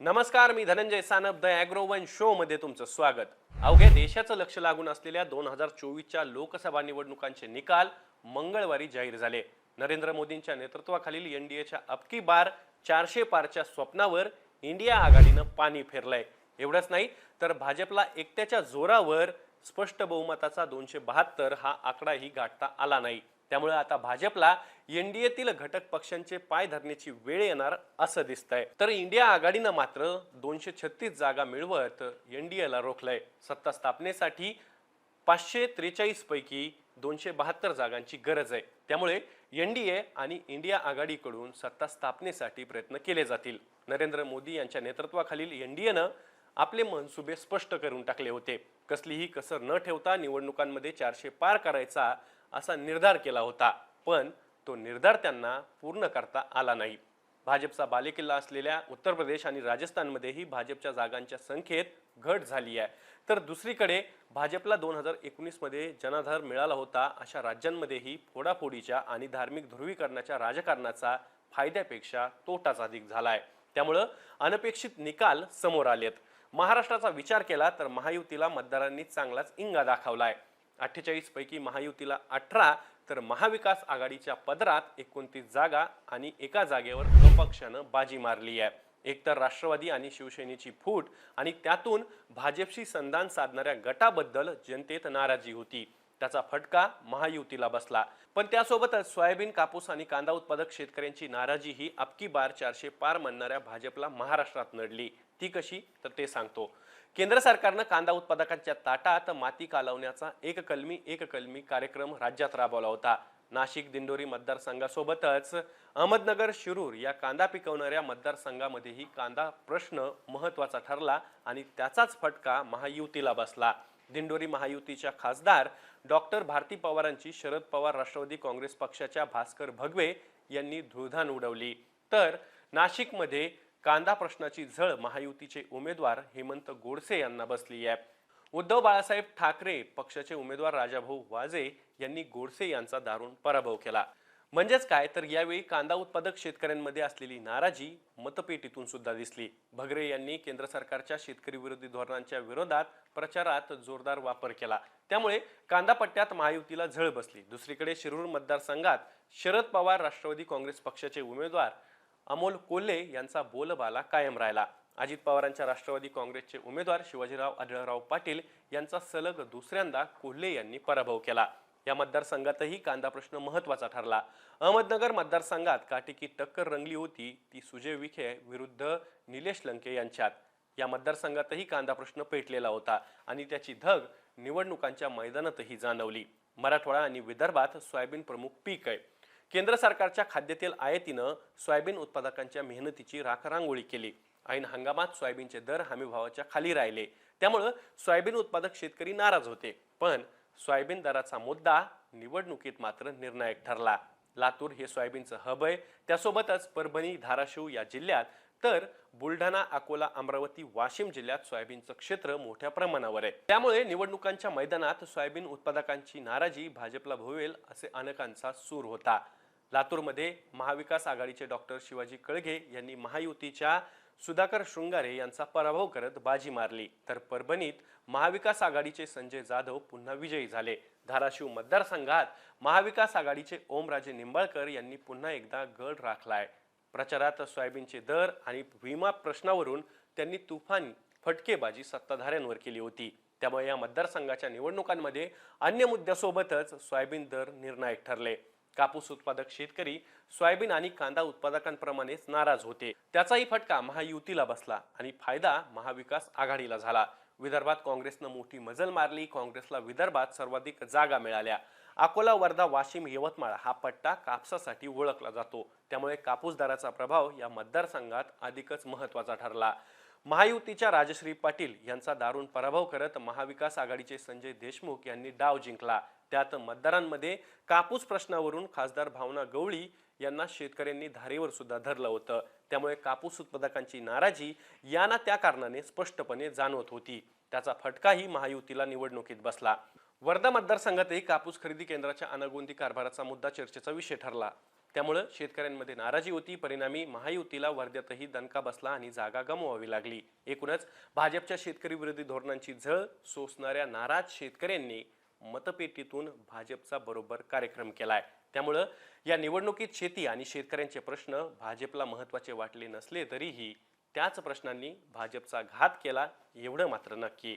नमस्कार मी Dhananjay Sanap the Agrowon show मध्ये तुमचं स्वागत. अवघ्या देशाचं लक्ष लागून असलेल्या दोन हजार चोवीसच्या लोकसभा निवडणुकांचे निकाल मंगळवारी जाहीर झाले. नरेंद्र मोदींच्या नेतृत्वाखालील एनडीएच्या अबकी बार चारशे पारच्या स्वप्नावर इंडिया आघाडीनं पाणी फेरलंय. एवढंच नाही तर भाजपला एकट्याच्या जोरावर स्पष्ट बहुमताचा दोनशे बहात्तर हा आकडाही गाठता आला नाही. त्यामुळे आता भाजपला एनडीएतील घटक पक्षांचे पाय धरण्याची वेळ येणार असं दिसतंय. तर इंडिया आघाडीनं मात्र दोनशे छत्तीस जागा मिळवत एनडीएला रोखलंय. सत्ता स्थापनेसाठी पाचशे त्रेचाळीस पैकी दोनशे बहात्तर जागांची गरज आहे. त्यामुळे एनडीए आणि इंडिया आघाडीकडून सत्ता स्थापनेसाठी प्रयत्न केले जातील. नरेंद्र मोदी यांच्या नेतृत्वाखालील एनडीएनं आपले मनसुबे स्पष्ट करून टाकले होते. कसलीही कसर न ठेवता निवडणुकांमध्ये चारशे पार करायचा असा निर्धार केला होता पण तो निर्धार त्यांना पूर्ण करता आला नाही. भाजपचा बालेकिल्ला असलेल्या उत्तर प्रदेश आणि राजस्थानमध्येही भाजपच्या जागांच्या संख्येत घट झाली आहे. तर दुसरीकडे भाजपला दोन हजार एकोणीसमध्ये जनाधार मिळाला होता अशा राज्यांमध्येही फोडाफोडीच्या आणि धार्मिक ध्रुवीकरणाच्या राजकारणाचा फायद्यापेक्षा तोटाच अधिक झाला आहे त्यामुळं अनपेक्षित निकाल समोर आलेत. महाराष्ट्राचा विचार केला तर महायुतीला मतदारांनी चांगलाच इंगा दाखवला आहे अठ्ठेचाळीसपैकी महायुतीला अठरा तर महाविकास आघाडीच्या पदरात एकोणतीस जागा आणि एका जागेवर अपक्षानं बाजी मारली आहे. एकतर राष्ट्रवादी आणि शिवसेनेची फूट आणि त्यातून भाजपशी संधान साधणाऱ्या गटाबद्दल जनतेत नाराजी होती. त्याचा फटका महायुतीला बसला. पण त्यासोबतच सोयाबीन कापूस आणि कांदा उत्पादक शेतकऱ्यांची नाराजी ही अबकी बार चारशे पार म्हणणाऱ्या भाजपला महाराष्ट्रात नडली. ती कशी? तर ते सांगतो. केंद्र सरकारनं कांदा उत्पादकांच्या ताटात माती कालवण्याचा एक कलमी एक कलमी कार्यक्रम राज्यात राबवला होता. नाशिक दिंडोरी मतदारसंघासोबतच अहमदनगर शिरूर या कांदा पिकवणाऱ्या मतदारसंघामध्येही कांदा प्रश्न महत्त्वाचा ठरला आणि त्याचाच फटका महायुतीला बसला. दिंडोरी महायुतीच्या खासदार डॉक्टर भारती पवारांची शरद पवार राष्ट्रवादी काँग्रेस पक्षाच्या भास्कर भगवे यांनी धुळधान उडवली. तर नाशिकमध्ये कांदा प्रश्नाची झळ महायुतीचे उमेदवार हेमंत गोडसे यांना बसली आहे. उद्धव बाळासाहेब ठाकरे पक्षाचे उमेदवार राजाभाऊ वाजे यांनी गोडसे यांचा दारुण पराभव केला. म्हणजेच काय? तर यावेळी कांदा उत्पादक शेतकऱ्यांमध्ये असलेली नाराजी मतपेटीतून सुद्धा दिसली. भगरे यांनी केंद्र सरकारच्या शेतकरी विरोधी धोरणांच्या विरोधात प्रचारात जोरदार वापर केला. त्यामुळे कांदा पट्ट्यात महायुतीला झळ बसली. दुसरीकडे शिरूर मतदारसंघात शरद पवार राष्ट्रवादी काँग्रेस पक्षाचे उमेदवार अमोल कोल्हे यांचा बोलबाला कायम राहिला. अजित पवारांच्या राष्ट्रवादी काँग्रेसचे उमेदवार शिवाजीराव आढळराव पाटील यांचा सलग दुसऱ्यांदा कोल्हे यांनी पराभव केला. या मतदारसंघातही कांदा प्रश्न महत्त्वाचा ठरला. अहमदनगर मतदारसंघात काटेकी टक्कर रंगली होती ती सुजय विखे विरुद्ध निलेश लंके यांच्यात. या मतदारसंघातही कांदा प्रश्न पेटलेला होता आणि त्याची धग निवडणुकांच्या मैदानातही जाणवली. मराठवाडा आणि विदर्भात सोयाबीन प्रमुख पीक आहे. केंद्र सरकारच्या खाद्यतेल आयातीनं सोयाबीन उत्पादकांच्या मेहनतीची राखरांगोळी केली. ऐन हंगामात सोयाबीनचे दर हमीभावाच्या खाली राहिले. त्यामुळं सोयाबीन उत्पादक शेतकरी नाराज होते. पण सोयाबीन दराचा मुद्दा निवडणुकीत मात्र निर्णायक ठरला. लातूर हे सोयाबीनचं हब आहे. त्यासोबतच परभणी धाराशिव या जिल्ह्यात तर बुलढाणा अकोला अमरावती वाशिम जिल्ह्यात सोयाबीनचं क्षेत्र मोठ्या प्रमाणावर आहे. त्यामुळे निवडणुकांच्या मैदानात सोयाबीन उत्पादकांची नाराजी भाजपला भोवेल असे अनेकांचा सूर होता. लातूरमध्ये महाविकास आघाडीचे डॉक्टर शिवाजी कळगे यांनी महायुतीच्या सुधाकर शृंगारे यांचा पराभव करत बाजी मारली. तर परभणीत महाविकास आघाडीचे संजय जाधव पुन्हा विजयी झाले. धाराशिव मतदारसंघात महाविकास आघाडीचे ओमराजे निंबाळकर यांनी पुन्हा एकदा गड राखलाय. प्रचारात सोयाबीनचे दर आणि विमा प्रश्नावरून त्यांनी तुफान फटकेबाजी सत्ताधाऱ्यांवर केली होती. त्यामुळे या मतदारसंघाच्या निवडणुकांमध्ये अन्य मुद्द्यासोबतच सोयाबीन दर निर्णायक ठरले. कापूस उत्पादक शेतकरी सोयाबीन आणि कांदा उत्पादकांप्रमाणेच नाराज होते. त्याचाही फटका महायुतीला बसला आणि फायदा महाविकास आघाडीला झाला. विदर्भात काँग्रेसनं मोठी मजल मारली काँग्रेसला विदर्भात सर्वाधिक जागा मिळाल्या. अकोला वर्धा वाशिम यवतमाळ हा पट्टा कापसासाठी ओळखला जातो. त्यामुळे कापूस दराचा प्रभाव या मतदारसंघात अधिकच महत्त्वाचा ठरला. महायुतीच्या राजश्री पाटील यांचा दारुण पराभव करत महाविकास आघाडीचे संजय देशमुख यांनी डाव जिंकला. त्यात मतदारांमध्ये कापूस प्रश्नावरून खासदार भावना गवळी यांना शेतकऱ्यांनी धारेवर सुद्धा धरलं होतं. त्यामुळे कापूस उत्पादकांची नाराजी यांना त्या कारणाने स्पष्टपणे जाणवत होती. त्याचा फटकाही महायुतीला निवडणुकीत बसला. वर्धा मतदारसंघातही कापूस खरेदी केंद्राच्या अनागोंदी कारभाराचा मुद्दा चर्चेचा विषय ठरला. त्यामुळं शेतकऱ्यांमध्ये नाराजी होती परिणामी महायुतीला वर्ध्यातही दणका बसला आणि जागा गमवावी लागली. एकूणच भाजपच्या शेतकरी विरोधी धोरणांची झळ सोसणाऱ्या नाराज शेतकऱ्यांनी मतपेटीतून भाजपचा बरोबर कार्यक्रम केलाय. त्यामुळं या निवडणुकीत शेती आणि शेतकऱ्यांचे प्रश्न भाजपला महत्त्वाचे वाटले नसले तरीही त्याच प्रश्नांनी भाजपचा घात केला एवढं मात्र नक्की.